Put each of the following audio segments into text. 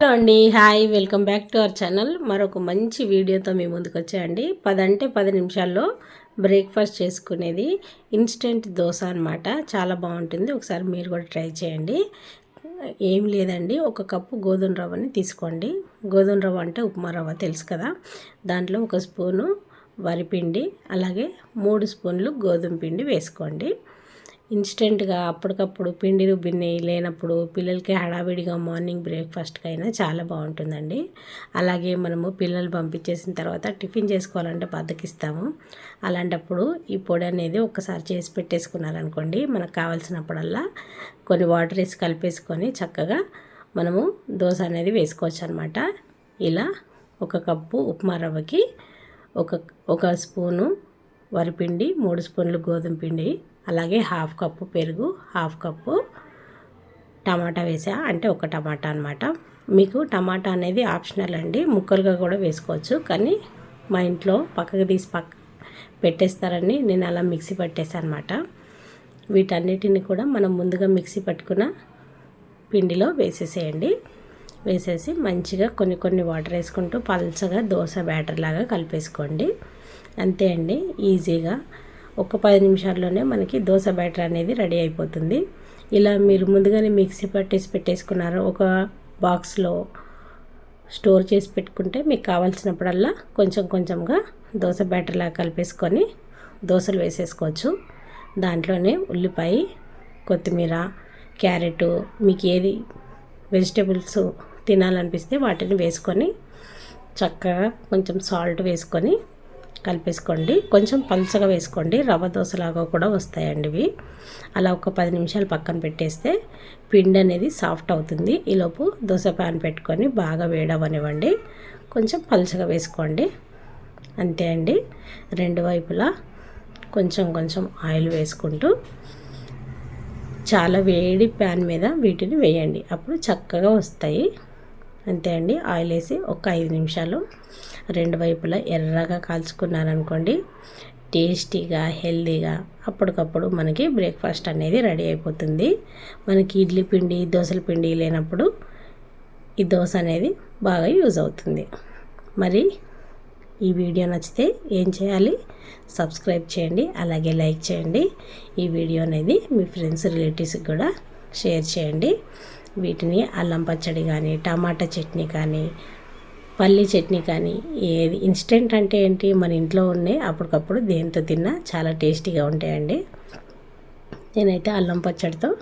Hello అండి hi welcome back to our channel మరొక మంచి వీడియోతో మీ ముందుకు వచ్చాయండి. పదంటే పది నిమిషాల్లో బ్రేక్ఫాస్ట్ చేసుకునేది ఇన్స్టెంట్ దోశ అనమాట చాలా బాగుంటుంది. ఒకసారి మీరు కూడా ట్రై చేయండి. ఏం లేదండి ఒక కప్పు గోధుమ రవ్వని తీసుకోండి. గోధుమ రవ్వ అంటే ఉప్మా రవ్వ తెలుసు కదా. దాంట్లో ఒక స్పూను వరిపిండి అలాగే మూడు స్పూన్లు గోధుమ పిండి వేసుకోండి. ఇన్స్టెంట్గా అప్పటికప్పుడు పిండి రుబ్బిని లేనప్పుడు పిల్లలకి హడావిడిగా మార్నింగ్ బ్రేక్ఫాస్ట్కి అయినా చాలా బాగుంటుందండి. అలాగే మనము పిల్లలు పంపించేసిన తర్వాత టిఫిన్ చేసుకోవాలంటే బద్దకిస్తాము. అలాంటప్పుడు ఈ పొడి అనేది ఒక్కసారి చేసి పెట్టేసుకున్నారనుకోండి మనకు కావాల్సినప్పుడల్లా కొన్ని వాటర్ వేసి కలిపేసుకొని చక్కగా మనము దోశ అనేది వేసుకోవచ్చు అనమాట ఇలా ఒక కప్పు ఉప్మా రవ్వకి ఒక ఒక స్పూను వరిపిండి మూడు స్పూన్లు గోధుమ పిండి అలాగే హాఫ్ కప్పు పెరుగు హాఫ్ కప్పు టమాటా వేసా. అంటే ఒక టమాటా అనమాట మీకు టమాటా అనేది ఆప్షనల్ అండి. ముక్కలుగా కూడా వేసుకోవచ్చు. కానీ మా ఇంట్లో పక్కకు తీసి పక్క పెట్టేస్తారని నేను అలా మిక్సీ పట్టేసాను అనమాట వీటన్నిటిని కూడా మనం ముందుగా మిక్సీ పట్టుకున్న పిండిలో వేసేసేయండి. వేసేసి మంచిగా కొన్ని కొన్ని వాటర్ వేసుకుంటూ పల్చగా దోశ బ్యాటర్ లాగా కలిపేసుకోండి. అంతే అండి. ఈజీగా ఒక పది నిమిషాల్లోనే మనకి దోశ బ్యాటర్ అనేది రెడీ అయిపోతుంది. ఇలా మీరు ముందుగానే మిక్సీ పట్టేసి పెట్టేసుకున్నారు. ఒక బాక్స్లో స్టోర్ చేసి పెట్టుకుంటే మీకు కావాల్సినప్పుడల్లా కొంచెం కొంచెంగా దోశ బ్యాటర్లా కలిపేసుకొని దోశలు వేసేసుకోవచ్చు. దాంట్లోనే ఉల్లిపాయ కొత్తిమీర క్యారెట్ మీకు ఏది వెజిటేబుల్స్ తినాలనిపిస్తే వాటిని వేసుకొని చక్కగా కొంచెం సాల్ట్ వేసుకొని కలిపేసుకోండి. కొంచెం పలుచగా వేసుకోండి. రవ్వ దోశలాగా కూడా వస్తాయండి ఇవి. అలా ఒక పది నిమిషాలు పక్కన పెట్టేస్తే పిండి అనేది సాఫ్ట్ అవుతుంది. ఈలోపు దోశ ప్యాన్ పెట్టుకొని బాగా వేడవనివ్వండి. కొంచెం పలుచగా వేసుకోండి. అంతే అండి. రెండు వైపులా కొంచెం కొంచెం ఆయిల్ వేసుకుంటూ చాలా వేడి ప్యాన్ మీద వీటిని వేయండి. అప్పుడు చక్కగా వస్తాయి. అంతే అండి. ఆయిల్ వేసి ఒక ఐదు నిమిషాలు రెండు వైపులా ఎర్రగా కాల్చుకున్నారనుకోండి టేస్టీగా హెల్దీగా అప్పటికప్పుడు మనకి బ్రేక్ఫాస్ట్ అనేది రెడీ అయిపోతుంది. మనకి ఇడ్లీ పిండి దోశల పిండి లేనప్పుడు ఈ దోశ అనేది బాగా యూజ్ అవుతుంది. మరి ఈ వీడియో నచ్చితే ఏం చేయాలి? సబ్స్క్రైబ్ చేయండి అలాగే లైక్ చేయండి. ఈ వీడియో అనేది మీ ఫ్రెండ్స్ రిలేటివ్స్కి కూడా షేర్ చేయండి. వీటిని అల్లం పచ్చడి కానీ టమాటా చట్నీ కానీ పల్లి చట్నీ కానీ ఏది ఇన్స్టెంట్ అంటే ఏంటి? మన ఇంట్లో ఉన్నాయి అప్పటికప్పుడు దేంతో తిన్నా చాలా టేస్టీగా ఉంటాయండి. నేనైతే అల్లం పచ్చడితో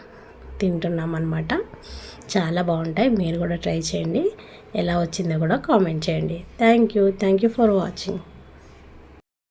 తింటున్నామన్నమాట. చాలా బాగుంటాయి. మీరు కూడా ట్రై చేయండి. ఎలా వచ్చిందో కూడా కామెంట్ చేయండి. Thank you thank you for watching